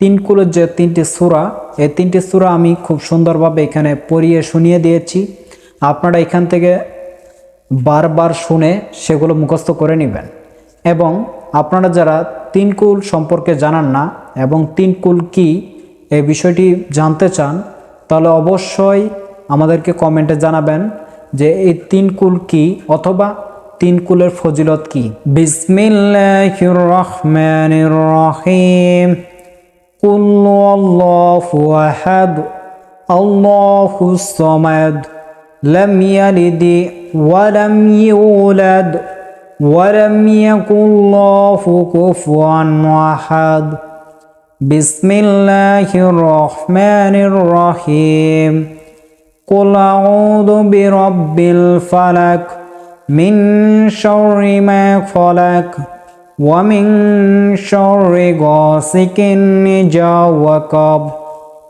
তিন কুলের যে তিনটি সূরা, এই তিনটি সূরা আমি খুব সুন্দরভাবে এখানে পড়িয়ে শুনিয়ে দিয়েছি। আপনারা এখান থেকে বারবার শুনে সেগুলো মুখস্থ করে নেবেন। এবং আপনারা যারা তিন কুল সম্পর্কে জানান না এবং তিন কুল কি এই বিষয়টি জানতে চান, তাহলে অবশ্যই আমাদেরকে কমেন্টে জানাবেন যে এই তিন কুল কি অথবা তিন কুলের ফজিলত কি। বিসমিল্লাহির রহমানির রহিম। قل الله أحد الله الصمد لم يلد ولم يولد ولم يكن الله كفوا أحد. بسم الله الرحمن الرحيم. قل أعوذ برب الفلك من شر ما خلق. ومن شر غاسق إذا وقب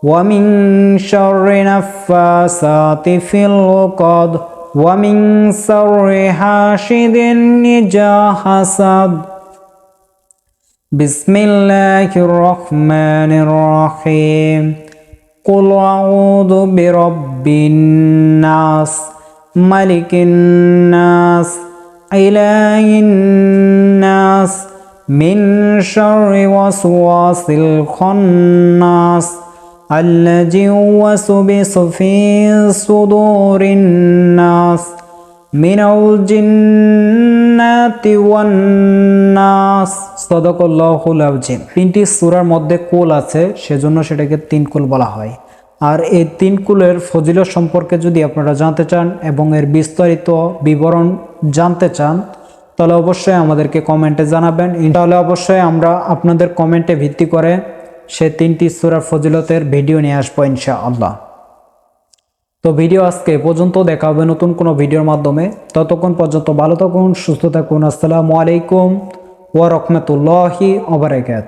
ومن شر نفاسات في العقد ومن شر حاسد إذا حسد. بسم الله الرحمن الرحيم. قل أعوذ برب الناس ملك الناس إله الناس من شر وسواس الخناس الذي يوسوس في صدور الناس من الجنة والناس সদকল্লাহুল আউজিম তিনটি সূরার মধ্যে কুল আছে সেজন্য সেটাকে তিন কুল বলা হয় আর এই তিন কুলের ফজিলত সম্পর্কে যদি আপনারা জানতে চান এবং এর বিস্তারিত বিবরণ জানতে চান, তাহলে অবশ্যই আমাদেরকে কমেন্টে জানাবেন। তাহলে অবশ্যই আমরা আপনাদের কমেন্টে ভিত্তি করে সে তিনটি সুরার ফজিলতের ভিডিও নিয়ে আসব ইনশা আল্লাহ তো ভিডিও আজকে পর্যন্ত, দেখা হবে নতুন কোনো ভিডিওর মাধ্যমে। ততক্ষণ পর্যন্ত ভালো থাকুন, সুস্থ থাকুন। আসসালামু আলাইকুম ওয়া রহমতুল্লাহি ওবরাকাত